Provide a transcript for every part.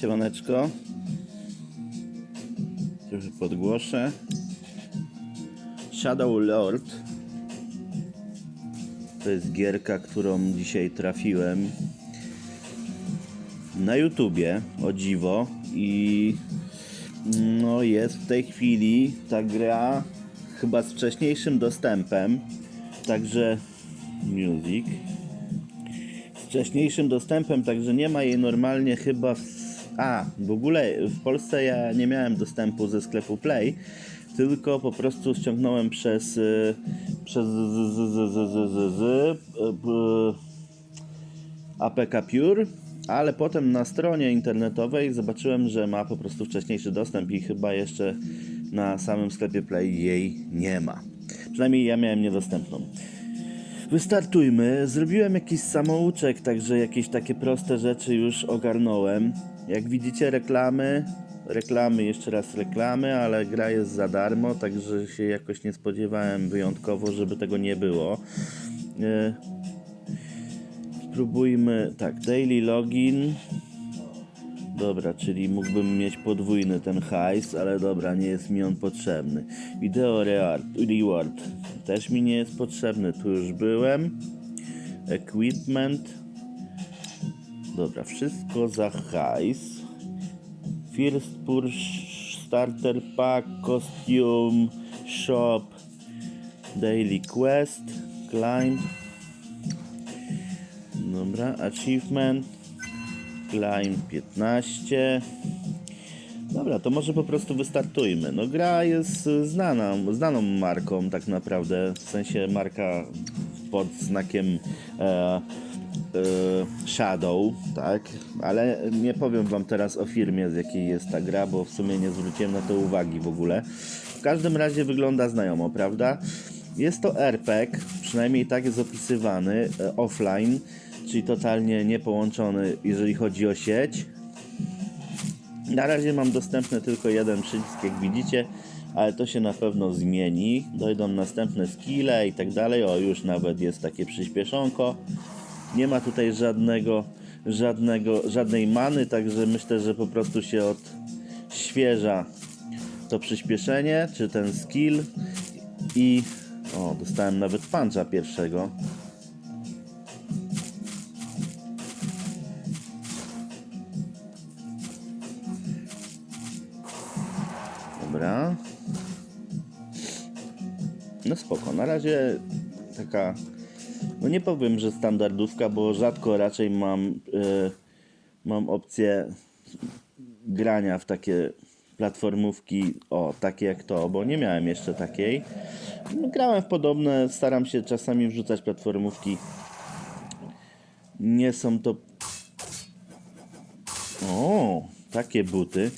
Siemaneczko. Trochę podgłoszę. Shadow Lord. To jest gierka, którą dzisiaj trafiłem na YouTubie, o dziwo. I no jest w tej chwili ta gra chyba z wcześniejszym dostępem. Także music z wcześniejszym dostępem, także nie ma jej normalnie chyba w... A, w ogóle w Polsce ja nie miałem dostępu ze sklepu Play, tylko po prostu ściągnąłem przez y, przez z, z, z, z, z, z, y, b- APK Pure, ale potem na stronie internetowej zobaczyłem, że ma po prostu wcześniejszy dostęp i chyba jeszcze na samym sklepie Play jej nie ma. Przynajmniej ja miałem niedostępną. Wystartujmy. Zrobiłem jakiś samouczek, także jakieś takie proste rzeczy już ogarnąłem. Jak widzicie reklamy, reklamy, jeszcze raz reklamy, ale gra jest za darmo, także się jakoś nie spodziewałem wyjątkowo, żeby tego nie było. E, Spróbujmy, tak, daily login. Dobra, czyli mógłbym mieć podwójny ten hajs, ale dobra, nie jest mi on potrzebny. Video reward, reward też mi nie jest potrzebny, tu już byłem. Equipment. Dobra, wszystko za hajs. First push, starter pack, costume, shop, daily quest, climb. Dobra, achievement. Climb 15. Dobra, to może po prostu wystartujmy. No gra jest znana, znaną marką tak naprawdę, w sensie marka pod znakiem e, Shadow, tak? Ale nie powiem wam teraz o firmie z jakiej jest ta gra, bo w sumie nie zwróciłem na to uwagi w ogóle. W każdym razie wygląda znajomo, prawda? Jest to RPG, przynajmniej tak jest opisywany, e, offline, czyli totalnie niepołączony, jeżeli chodzi o sieć. Na razie mam dostępny tylko jeden przycisk, jak widzicie, ale to się na pewno zmieni. Dojdą następne skille i tak dalej. O, już nawet jest takie przyspieszonko. Nie ma tutaj żadnego, żadnego, żadnej many, także myślę, że po prostu się odświeża to przyspieszenie, czy ten skill i o, dostałem nawet puncha pierwszego. Dobra. No spoko. Na razie taka. No nie powiem, że standardówka, bo rzadko raczej mam, e, mam opcję grania w takie platformówki, o, takie jak to, bo nie miałem jeszcze takiej. Grałem w podobne, staram się czasami wrzucać platformówki. Nie są to o, takie buty.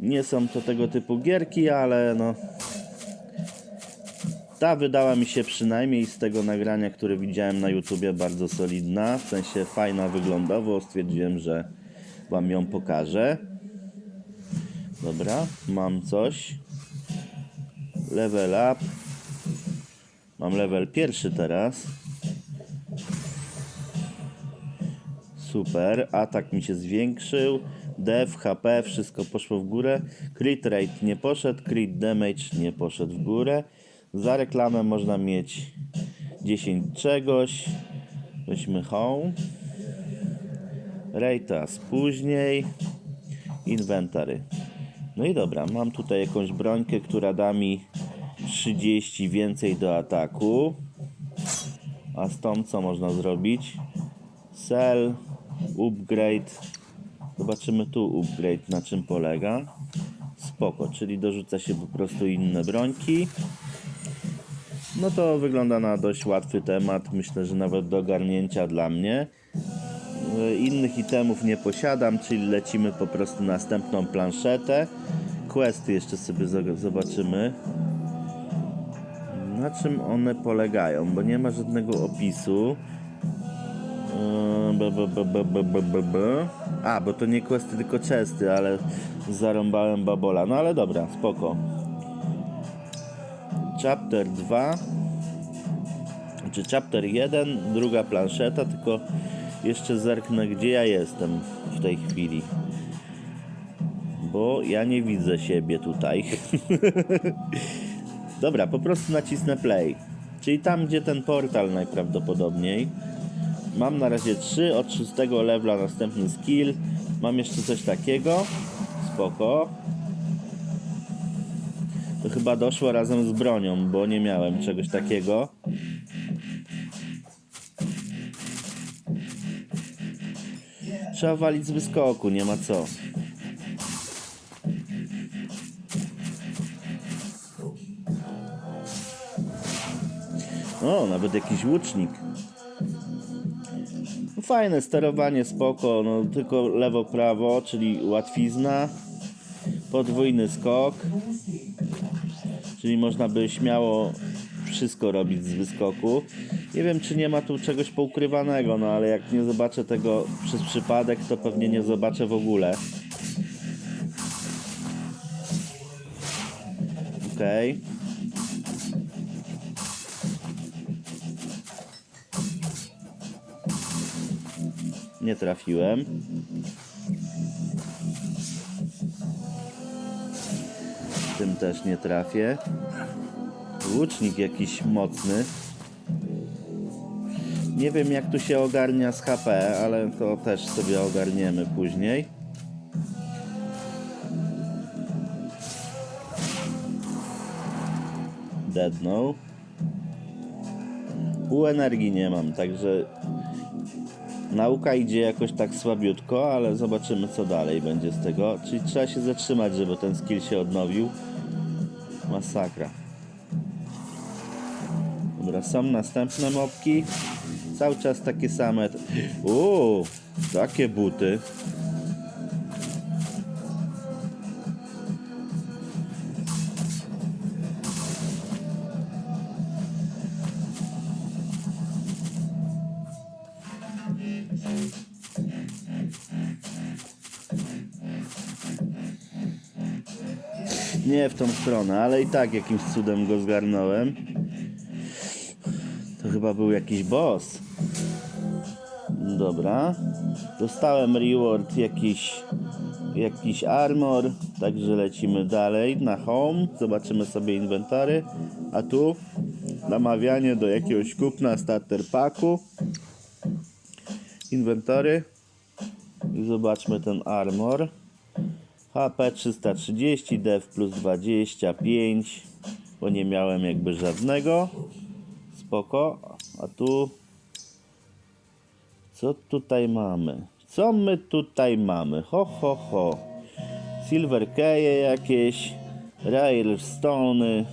Nie są to tego typu gierki, ale no. Ta wydała mi się przynajmniej z tego nagrania, które widziałem na YouTubie, bardzo solidna. W sensie fajna wyglądowo. Stwierdziłem, że Wam ją pokażę. Dobra, mam coś. Level up. Mam level pierwszy teraz. Super, atak mi się zwiększył, def, HP, wszystko poszło w górę, crit rate nie poszedł, crit damage nie poszedł w górę. Za reklamę można mieć 10 czegoś, weźmy home, rate'as później, inventory. No i dobra, mam tutaj jakąś brońkę, która da mi 30 więcej do ataku. A z tą co można zrobić? Sell, upgrade. Zobaczymy tu upgrade na czym polega. Spoko, czyli dorzuca się po prostu inne brońki. No to wygląda na dość łatwy temat, myślę, że nawet do ogarnięcia dla mnie. E, innych itemów nie posiadam, czyli lecimy po prostu następną planszetę. Questy jeszcze sobie zobaczymy. Na czym one polegają, bo nie ma żadnego opisu. E, A, bo to nie questy, tylko chesty, ale zarąbałem babola. No ale dobra, spoko. Chapter 2 czy chapter 1, druga planszeta, tylko jeszcze zerknę gdzie ja jestem w tej chwili. Bo ja nie widzę siebie tutaj. Dobra, po prostu nacisnę play. Czyli tam, gdzie ten portal najprawdopodobniej. Mam na razie 3, od 6 levela następny skill. Mam jeszcze coś takiego. Spoko. To chyba doszło razem z bronią, bo nie miałem czegoś takiego. Trzeba walić z wyskoku, nie ma co. O, nawet jakiś łucznik. No Fajne sterowanie, spoko, no tylko lewo-prawo, czyli łatwizna. Podwójny skok. Czyli można by śmiało wszystko robić z wyskoku. Nie wiem, czy nie ma tu czegoś poukrywanego, no ale jak nie zobaczę tego przez przypadek, to pewnie nie zobaczę w ogóle. Okej. Nie trafiłem. Tym też nie trafię. Łucznik jakiś mocny. Nie wiem jak tu się ogarnia z HP, ale to też sobie ogarniemy później. Deadnął. Pół energii nie mam, także nauka idzie jakoś tak słabiutko, ale zobaczymy co dalej będzie z tego. Czyli trzeba się zatrzymać, żeby ten skill się odnowił. Masakra. Dobra, są następne mopki. Cały czas takie same. Uuu, takie buty. W tą stronę, ale i tak jakimś cudem go zgarnąłem. To chyba był jakiś boss. Dobra. Dostałem reward jakiś jakiś armor, także lecimy dalej na home. Zobaczymy sobie inwentary. A tu namawianie do jakiegoś kupna starter packu. Inwentory. I zobaczmy ten armor. HP 330, dev plus 25, bo nie miałem jakby żadnego. Spoko. A tu co tutaj mamy? Co my tutaj mamy? Ho, ho, ho. Silver keje jakieś, railstony.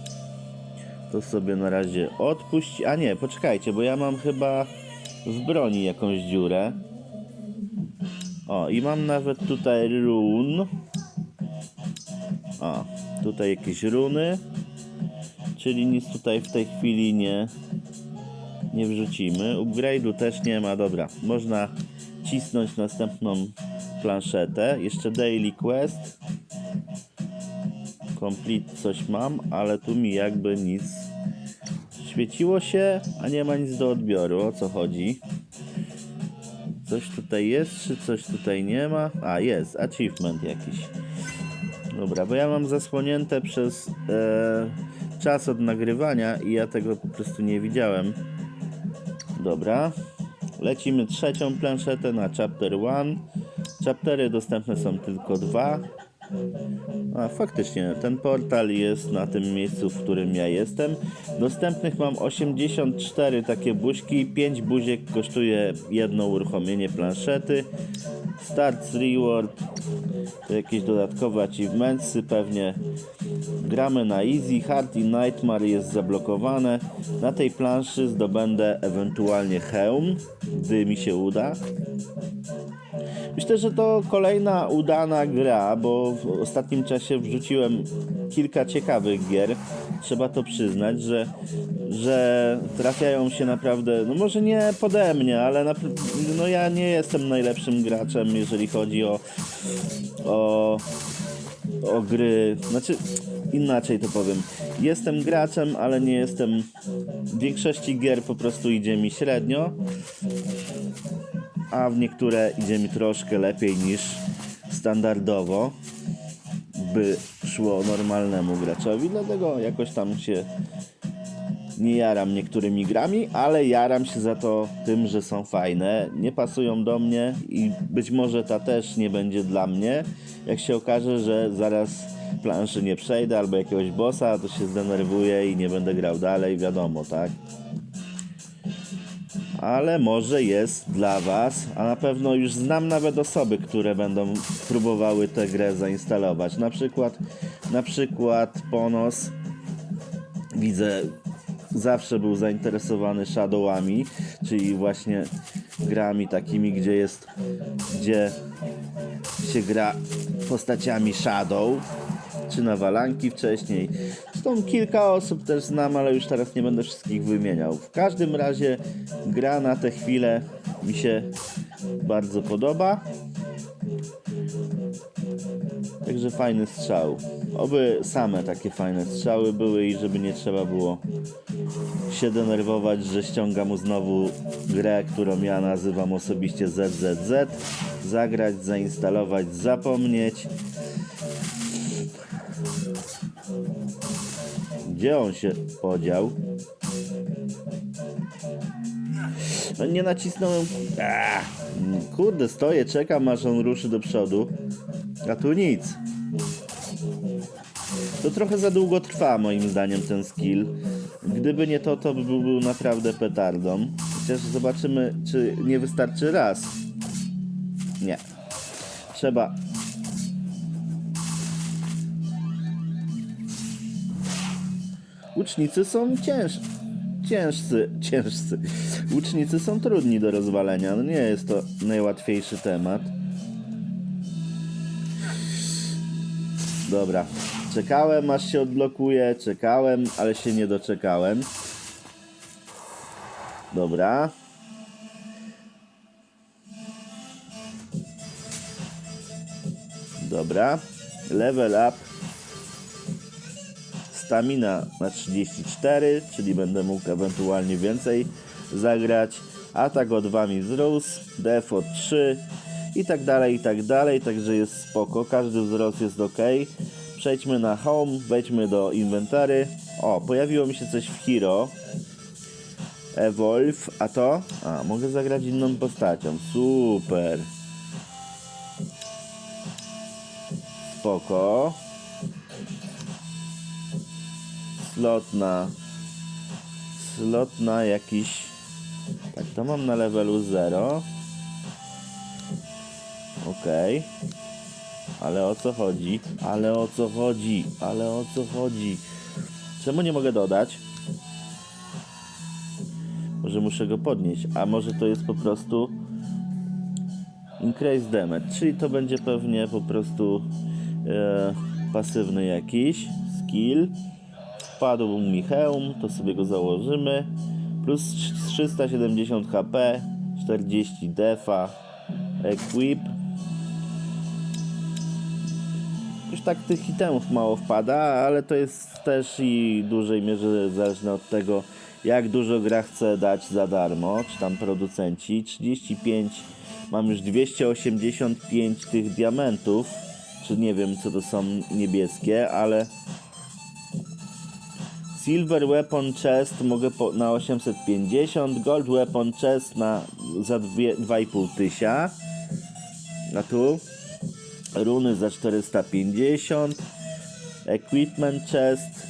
To sobie na razie odpuść. A nie, poczekajcie, bo ja mam chyba w broni jakąś dziurę. O, i mam nawet tutaj run. Tutaj jakieś runy. Czyli nic tutaj w tej chwili nie, nie wrzucimy. Upgrade'u też nie ma. Dobra, można cisnąć następną planszetę. Jeszcze Daily Quest. Complete coś mam, ale tu mi jakby nic świeciło się, a nie ma nic do odbioru. O co chodzi? Coś tutaj jest, czy coś tutaj nie ma? A, jest, achievement jakiś. Dobra, bo ja mam zasłonięte przez e, czas od nagrywania i ja tego po prostu nie widziałem. Dobra. Lecimy trzecią planszetę na chapter 1. Chaptery dostępne są tylko dwa. A faktycznie, ten portal jest na tym miejscu, w którym ja jestem. Dostępnych mam 84 takie buźki. 5 buziek kosztuje jedno uruchomienie planszety. Start reward. Jakieś dodatkowe achievementsy pewnie. Gramy na easy, hard i nightmare jest zablokowane. Na tej planszy zdobędę ewentualnie hełm, gdy mi się uda. Myślę, że to kolejna udana gra, bo w ostatnim czasie wrzuciłem kilka ciekawych gier. Trzeba to przyznać, że, że trafiają się naprawdę, no może nie pode mnie, ale napr- no ja nie jestem najlepszym graczem, jeżeli chodzi o, o, o gry. Znaczy, inaczej to powiem. Jestem graczem, ale nie jestem. W większości gier po prostu idzie mi średnio a w niektóre idzie mi troszkę lepiej niż standardowo. by szło normalnemu graczowi, dlatego jakoś tam się nie jaram niektórymi grami, ale jaram się za to tym, że są fajne, nie pasują do mnie i być może ta też nie będzie dla mnie. Jak się okaże, że zaraz planszy nie przejdę albo jakiegoś bossa, to się zdenerwuję i nie będę grał dalej, wiadomo, tak? Ale może jest dla Was, a na pewno już znam nawet osoby, które będą próbowały tę grę zainstalować. Na przykład, na przykład Ponos widzę zawsze był zainteresowany Shadowami, czyli właśnie grami takimi, gdzie jest, gdzie się gra postaciami Shadow, czy na Walanki wcześniej. Zresztą kilka osób też znam, ale już teraz nie będę wszystkich wymieniał. W każdym razie gra na tę chwilę mi się bardzo podoba. Także fajny strzał. Oby same takie fajne strzały były i żeby nie trzeba było się denerwować, że ściąga mu znowu grę, którą ja nazywam osobiście ZZZ. Zagrać, zainstalować, zapomnieć. Gdzie on się podział? No nie nacisnąłem. Ach, kurde, stoję, czekam aż on ruszy do przodu. A tu nic. To trochę za długo trwa moim zdaniem ten skill. Gdyby nie to, to by był, naprawdę petardą. Chociaż zobaczymy, czy nie wystarczy raz. Nie. Trzeba Łucznicy są cięż... ciężcy, ciężcy. Łucznicy są trudni do rozwalenia. No nie jest to najłatwiejszy temat. Dobra. Czekałem aż się odblokuje, czekałem, ale się nie doczekałem. Dobra. Dobra. Level up. Stamina na 34, czyli będę mógł ewentualnie więcej zagrać. Atak o 2 mi wzrósł, def o 3 i tak dalej, i tak dalej. Także jest spoko, każdy wzrost jest ok. Przejdźmy na home, wejdźmy do inwentary. O, pojawiło mi się coś w hero. Evolve, a to? A, mogę zagrać inną postacią. Super. Spoko. Slot na... Slot na jakiś... Tak, to mam na levelu 0. Okej. Ale o co chodzi? Ale o co chodzi? Ale o co chodzi? Czemu nie mogę dodać? Może muszę go podnieść, a może to jest po prostu increase damage, czyli to będzie pewnie po prostu e, pasywny jakiś skill. Wpadł mi hełm, to sobie go założymy. Plus 370 HP, 40 defa, equip. Już tak tych itemów mało wpada, ale to jest też i w dużej mierze zależne od tego, jak dużo gra chce dać za darmo, czy tam producenci. 35, mam już 285 tych diamentów, czy nie wiem co to są niebieskie, ale Silver Weapon Chest mogę po, na 850, Gold Weapon Chest na za dwie- 2,5 tysia. A tu runy za 450, Equipment Chest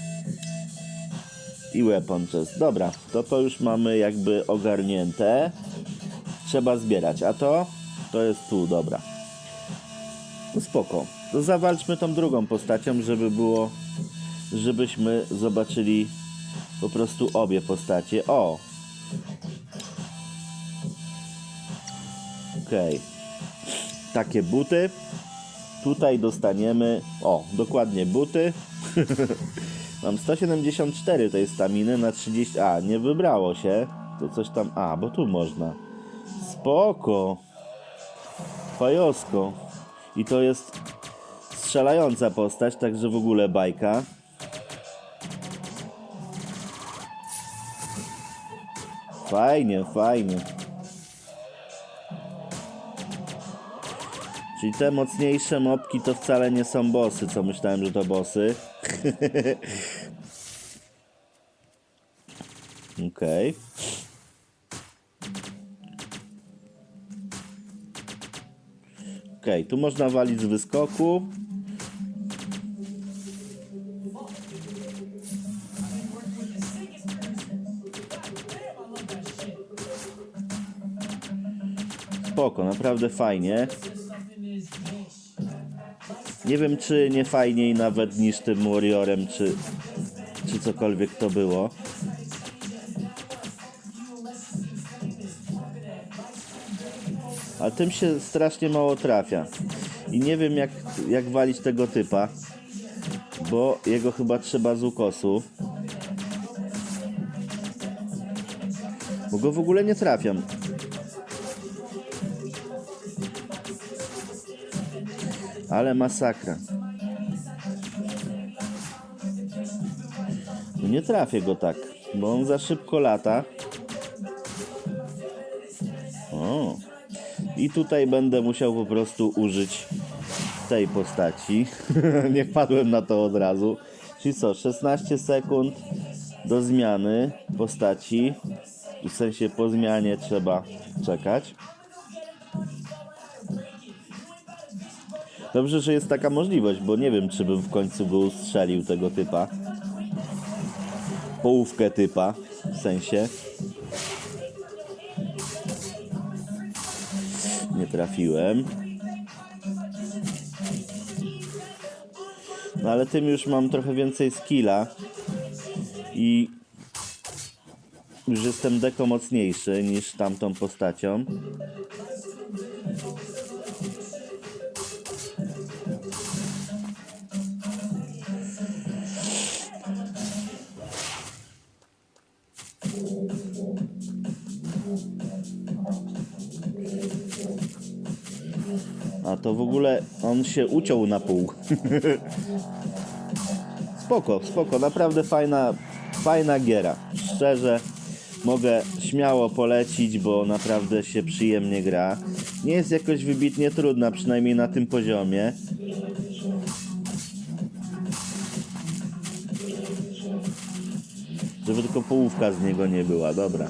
i Weapon Chest. Dobra, to to już mamy jakby ogarnięte. Trzeba zbierać, a to? To jest tu, dobra. No spoko. To zawalczmy tą drugą postacią, żeby było żebyśmy zobaczyli po prostu obie postacie. O! Okej. Takie buty. Tutaj dostaniemy. O, dokładnie buty. Mam 174 tej staminy na 30. A, nie wybrało się. To coś tam. A, bo tu można. Spoko. Fajosko. I to jest strzelająca postać, także w ogóle bajka. Fajnie, fajnie. Czyli te mocniejsze mopki to wcale nie są bossy, co myślałem, że to bossy. Okej. Okej, tu można walić z wyskoku. Spoko, naprawdę fajnie. Nie wiem, czy nie fajniej nawet niż tym Warriorem, czy, czy cokolwiek to było. A tym się strasznie mało trafia. I nie wiem, jak, jak walić tego typa, bo jego chyba trzeba z ukosu. Bo go w ogóle nie trafiam. Ale masakra. No nie trafię go tak, bo on za szybko lata. O. I tutaj będę musiał po prostu użyć tej postaci. nie wpadłem na to od razu. Czyli co, 16 sekund do zmiany postaci. W sensie po zmianie trzeba czekać. Dobrze, że jest taka możliwość, bo nie wiem, czy bym w końcu go ustrzelił tego typa. Połówkę typa, w sensie. Nie trafiłem. No ale tym już mam trochę więcej skilla. I już jestem deko mocniejszy niż tamtą postacią. To w ogóle on się uciął na pół. spoko, spoko, naprawdę fajna, fajna giera. Szczerze, mogę śmiało polecić, bo naprawdę się przyjemnie gra. Nie jest jakoś wybitnie trudna, przynajmniej na tym poziomie. Żeby tylko połówka z niego nie była, dobra.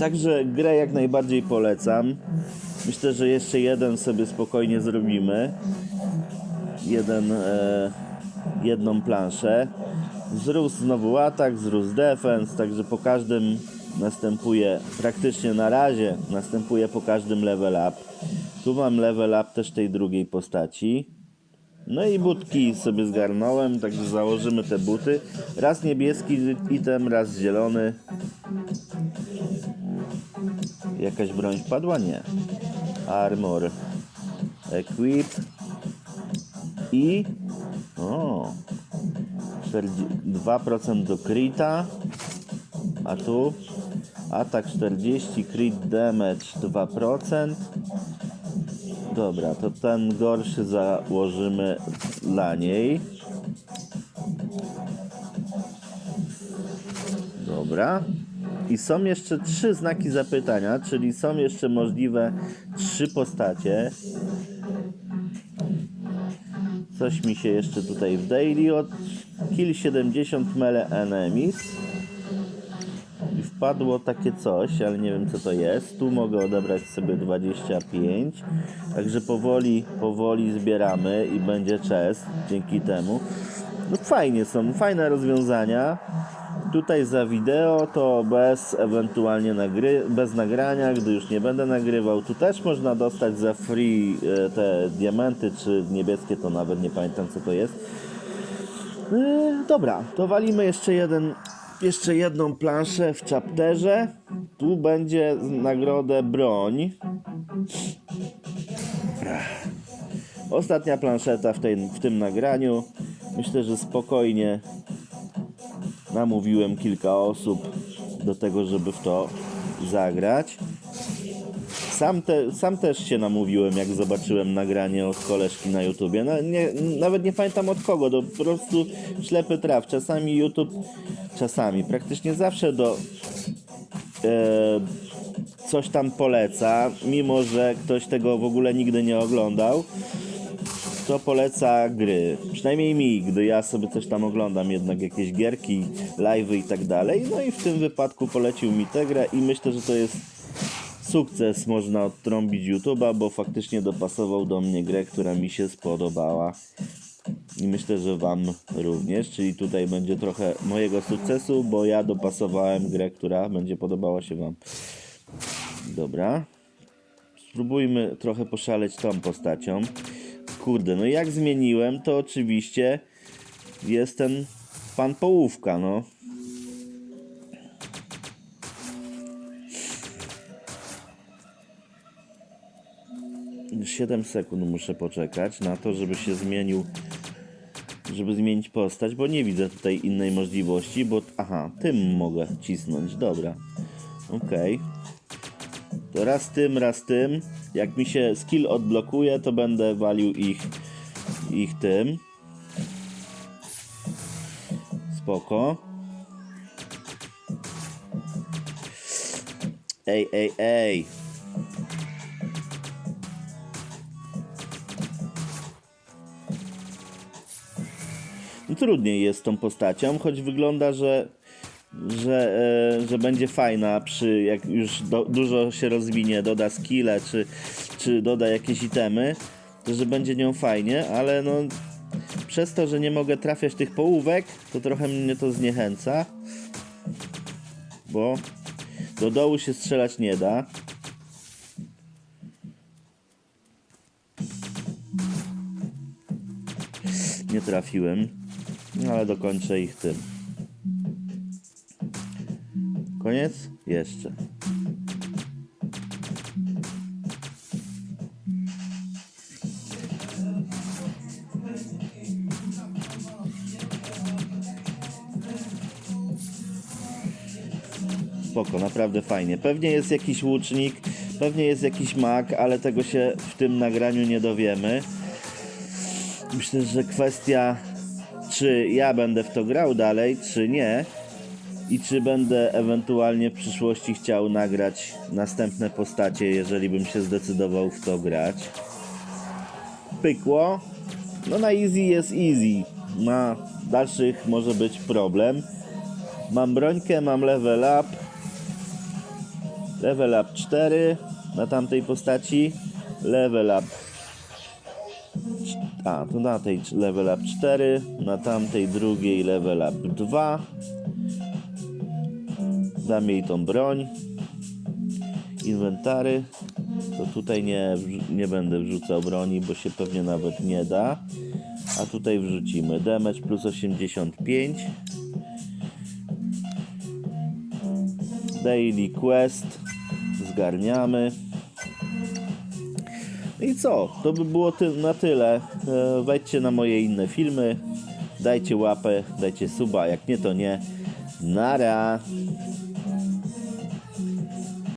Także grę jak najbardziej polecam. Myślę, że jeszcze jeden sobie spokojnie zrobimy. Jeden, e, jedną planszę. Wzrósł znowu atak, wzrósł defense, także po każdym następuje, praktycznie na razie następuje po każdym level up. Tu mam level up też tej drugiej postaci. No i butki sobie zgarnąłem, także założymy te buty. Raz niebieski item, raz zielony. Jakaś broń wpadła? Nie. Armor. Equip. I... O. 40 2% do krita. A tu... Atak 40, crit damage 2%. Dobra, to ten gorszy założymy dla niej. Dobra. I są jeszcze trzy znaki zapytania, czyli są jeszcze możliwe trzy postacie. Coś mi się jeszcze tutaj w daily od kill 70 mele enemies. I wpadło takie coś, ale nie wiem co to jest. Tu mogę odebrać sobie 25. Także powoli, powoli zbieramy i będzie chest dzięki temu. No fajnie są, fajne rozwiązania. Tutaj za wideo to bez ewentualnie nagry bez nagrania, gdy już nie będę nagrywał. Tu też można dostać za free e, te diamenty, czy niebieskie, to nawet nie pamiętam co to jest. Yy, dobra, to walimy jeszcze jeden, jeszcze jedną planszę w chapterze. Tu będzie nagrodę broń. Ostatnia planszeta w, tej, w tym nagraniu. Myślę, że spokojnie namówiłem kilka osób do tego, żeby w to zagrać. Sam, te, sam też się namówiłem, jak zobaczyłem nagranie od koleżki na YouTubie. No, nie, nawet nie pamiętam od kogo, to po prostu ślepy traf. Czasami YouTube, czasami, praktycznie zawsze do e, coś tam poleca, mimo że ktoś tego w ogóle nigdy nie oglądał, to poleca gry. Przynajmniej mi, gdy ja sobie coś tam oglądam, jednak jakieś gierki, live'y i tak dalej. No i w tym wypadku polecił mi tę grę i myślę, że to jest sukces, można odtrąbić YouTube'a, bo faktycznie dopasował do mnie grę, która mi się spodobała. I myślę, że Wam również, czyli tutaj będzie trochę mojego sukcesu, bo ja dopasowałem grę, która będzie podobała się Wam. Dobra. Spróbujmy trochę poszaleć tą postacią. Kurde, no jak zmieniłem, to oczywiście jest ten pan połówka, no. Siedem sekund muszę poczekać na to, żeby się zmienił, żeby zmienić postać, bo nie widzę tutaj innej możliwości, bo aha, tym mogę cisnąć, dobra. Okej. To raz tym, raz tym. Jak mi się skill odblokuje, to będę walił ich, ich tym. Spoko. Ej, ej, ej. Trudniej jest tą postacią, choć wygląda, że że, e, że będzie fajna przy jak już do, dużo się rozwinie, doda skille czy, czy doda jakieś itemy, to że będzie nią fajnie, ale no przez to, że nie mogę trafiać tych połówek, to trochę mnie to zniechęca, bo do dołu się strzelać nie da. Nie trafiłem, no ale dokończę ich tym. Koniec? Jeszcze. Spoko, naprawdę fajnie. Pewnie jest jakiś łucznik, pewnie jest jakiś mag, ale tego się w tym nagraniu nie dowiemy. Myślę, że kwestia, czy ja będę w to grał dalej, czy nie, i czy będę ewentualnie w przyszłości chciał nagrać następne postacie, jeżeli bym się zdecydował w to grać. Pykło. No na easy jest easy. Na dalszych może być problem. Mam brońkę, mam level up. Level up 4 na tamtej postaci. Level up a, to na tej level up 4, na tamtej drugiej level up 2. Dam jej tą broń. Inwentary. To tutaj nie, nie będę wrzucał broni, bo się pewnie nawet nie da. A tutaj wrzucimy damage plus 85. Daily quest. Zgarniamy. I co? To by było ty na tyle. E, wejdźcie na moje inne filmy. Dajcie łapę, dajcie suba. Jak nie, to nie. Nara.